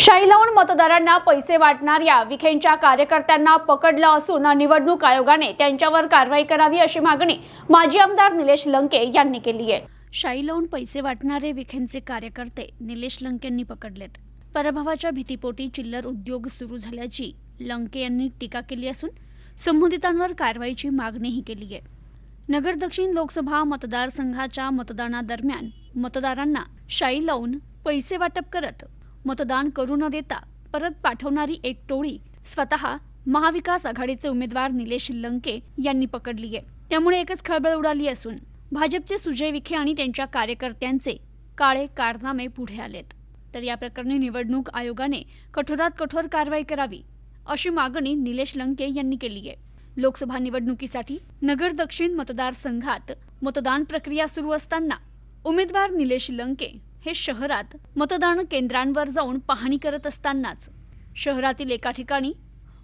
शाई लावून मतदारांना पैसे वाटणाऱ्या विखेंच्या कार्यकर्त्यांना पकडलं असून निवडणूक आयोगाने त्यांच्यावर कारवाई करावी अशी मागणी माजी आमदार निलेश लंके यांनी केली आहे. शाई लावून पैसे वाटणारे विखेंचे कार्यकर्ते निलेश लंकेंनी पकडलेत. पराभवाच्या भीतीपोटी चिल्लर उद्योग सुरू झाल्याची लंके यांनी टीका केली असून संबंधितांवर कारवाईची मागणीही केली आहे. नगर दक्षिण लोकसभा मतदारसंघाच्या मतदानादरम्यान मतदारांना शाई लावून पैसे वाटप करत मतदान करू न देता परत पाठवणारी एक टोळी स्वतः महाविकास आघाडीचे उमेदवार निलेश लंके यांनी पकडली आहे. त्यामुळे एकच खळबळ उडाली असून भाजपचे सुजय विखे आणि त्यांच्या कार्यकर्त्यांचे काळे कारनामे पुढे आलेत. तर या प्रकरणी निवडणूक आयोगाने कठोरात कठोर कारवाई करावी अशी मागणी निलेश लंके यांनी केली आहे. लोकसभा निवडणुकीसाठी नगर दक्षिण मतदारसंघात मतदान प्रक्रिया सुरू असताना उमेदवार निलेश लंके हे शहरात मतदान केंद्रांवर जाऊन पाहणी करत असतानाच शहरातील एका ठिकाणी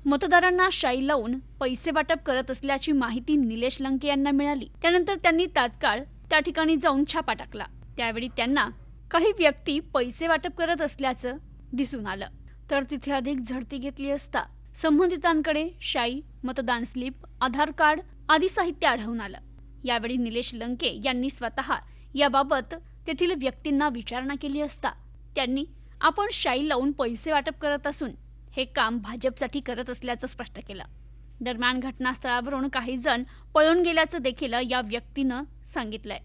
मतदारांना शाई लावून पैसे वाटप करत असल्याची माहिती निलेश लंके यांना मिळाली. त्यानंतर त्यांनी तात्काळ त्या ठिकाणी जाऊन छापा टाकला. त्यावेळी त्यांना काही व्यक्ती पैसे वाटप करत असल्याचं दिसून आलं. तर तिथे अधिक झडती घेतली असता संबंधितांकडे शाई मतदान स्लिप आधार कार्ड आदी साहित्य आढळून आलं. यावेळी निलेश लंके यांनी स्वतः याबाबत तेथील व्यक्तींना विचारणा केली असता त्यांनी आपण शाई लावून पैसे वाटप करत असून हे काम भाजपसाठी करत असल्याचं स्पष्ट केलं. दरम्यान घटनास्थळावरून काही जण पळून गेल्याचं देखील या व्यक्तीनं सांगितलंय.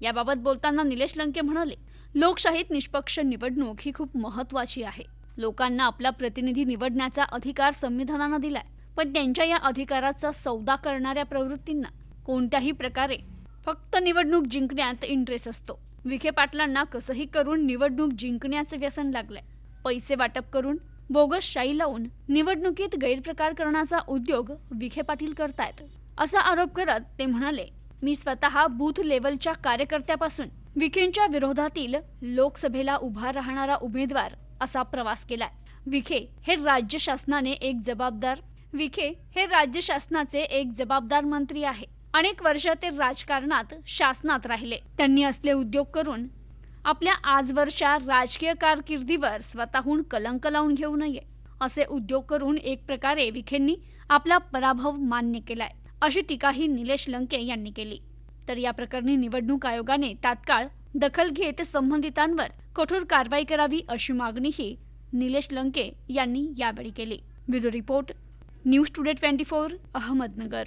याबाबत बोलताना निलेश लंके म्हणाले लोकशाहीत निष्पक्ष निवडणूक ही खूप महत्वाची आहे. लोकांना आपला प्रतिनिधी निवडण्याचा अधिकार संविधानानं दिलाय. पण त्यांच्या या अधिकाराचा सौदा करणाऱ्या प्रवृत्तींना कोणत्याही प्रकारे फक्त निवडणूक जिंकण्यात इंटरेस्ट असतो. विखे पाटलांना कसंही करून निवडणूक जिंकण्याचं व्यसन लागलंय. पैसे वाटप करून बोगस शाई लावून निवडणुकीत गैरप्रकार करण्याचा उद्योग विखे पाटील करतायत. असा आरोप करत ते म्हणाले मी स्वतः बूथ लेवलच्या कार्यकर्त्यापासून विखेंच्या विरोधातील लोकसभेला उभा राहणारा उमेदवार असा प्रवास केलाय. विखे हे राज्य शासनाने एक जबाबदार विखे हे राज्य शासनाचे एक जबाबदार मंत्री आहे. अनेक वर्ष ते राजकारणात शासनात राहिले. त्यांनी असले उद्योग करून आपल्या आजवरच्या राजकीय कारकिर्दीवर स्वतःहून कलंक लावून घेऊ नये. असे उद्योग करून एक प्रकारे विखेंनी आपला पराभव मान्य केलाय अशी टीकाही निलेश लंके यांनी केली. तर या प्रकरणी निवडणूक आयोगाने तात्काळ दखल घेत संबंधितांवर कठोर कारवाई करावी अशी मागणीही निलेश लंके यांनी यावेळी केली. Bureau report News Today twenty four Ahmednagar.